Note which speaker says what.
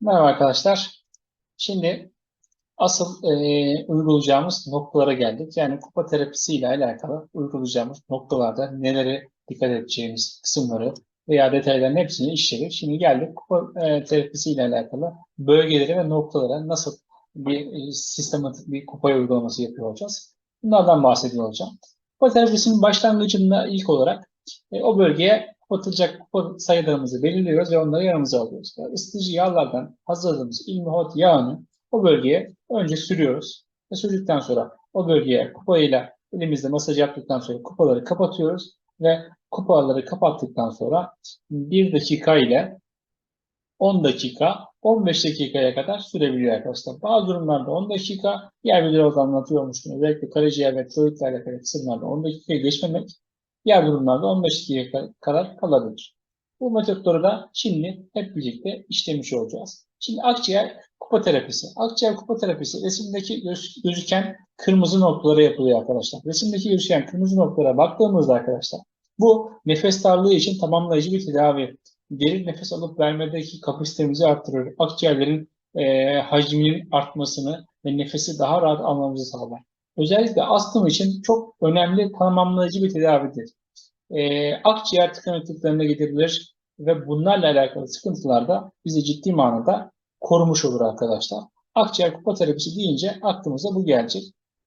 Speaker 1: Merhaba arkadaşlar. Şimdi asıl e, uygulayacağımız noktalara geldik. Yani kupa terapisi ile alakalı uygulayacağımız noktalarda nelere dikkat edeceğimiz kısımları veya detayların hepsini işledik. Şimdi geldik kupa e, terapisi ile alakalı bölgelere ve noktalara nasıl bir e, sistematik bir kupa uygulaması yapıyor olacağız. Bunlardan bahsediyor olacağım. Kupa terapisinin başlangıcında ilk olarak e, o bölgeye kupa sayılarımızı belirliyoruz ve onları yanımıza alıyoruz. Yani ısıtıcı yağlardan hazırladığımız ilmihot yağını o bölgeye önce sürüyoruz. Ve sürdükten sonra o bölgeye kupayla elimizde masaj yaptıktan sonra kupaları kapatıyoruz ve kupaları kapattıktan sonra 1 dakika ile 10 dakika 15 dakikaya kadar sürebiliyor arkadaşlar. Bazı durumlarda 10 dakika, diğer videolarda anlatıyormuştum. Özellikle karaciğer ve tiroidle alakalı kısımlarda 10 dakikaya geçmemek, diğer durumlarda 15 dakika kadar kalabilir. Bu metotları da şimdi hep birlikte işlemiş olacağız. Şimdi akciğer kupa terapisi. Akciğer kupa terapisi resimdeki göz- gözüken kırmızı noktalara yapılıyor arkadaşlar. Resimdeki gözüken kırmızı noktalara baktığımızda arkadaşlar bu nefes darlığı için tamamlayıcı bir tedavi. Derin nefes alıp vermedeki kapasitemizi arttırır. Akciğerlerin e, hacminin artmasını ve nefesi daha rahat almamızı sağlar. Özellikle astım için çok önemli tamamlayıcı bir tedavidir. E, akciğer tıkanıklıklarına gidebilir ve bunlarla alakalı sıkıntılarda bizi ciddi manada korumuş olur arkadaşlar. Akciğer kupa terapisi deyince aklımıza bu gelecek.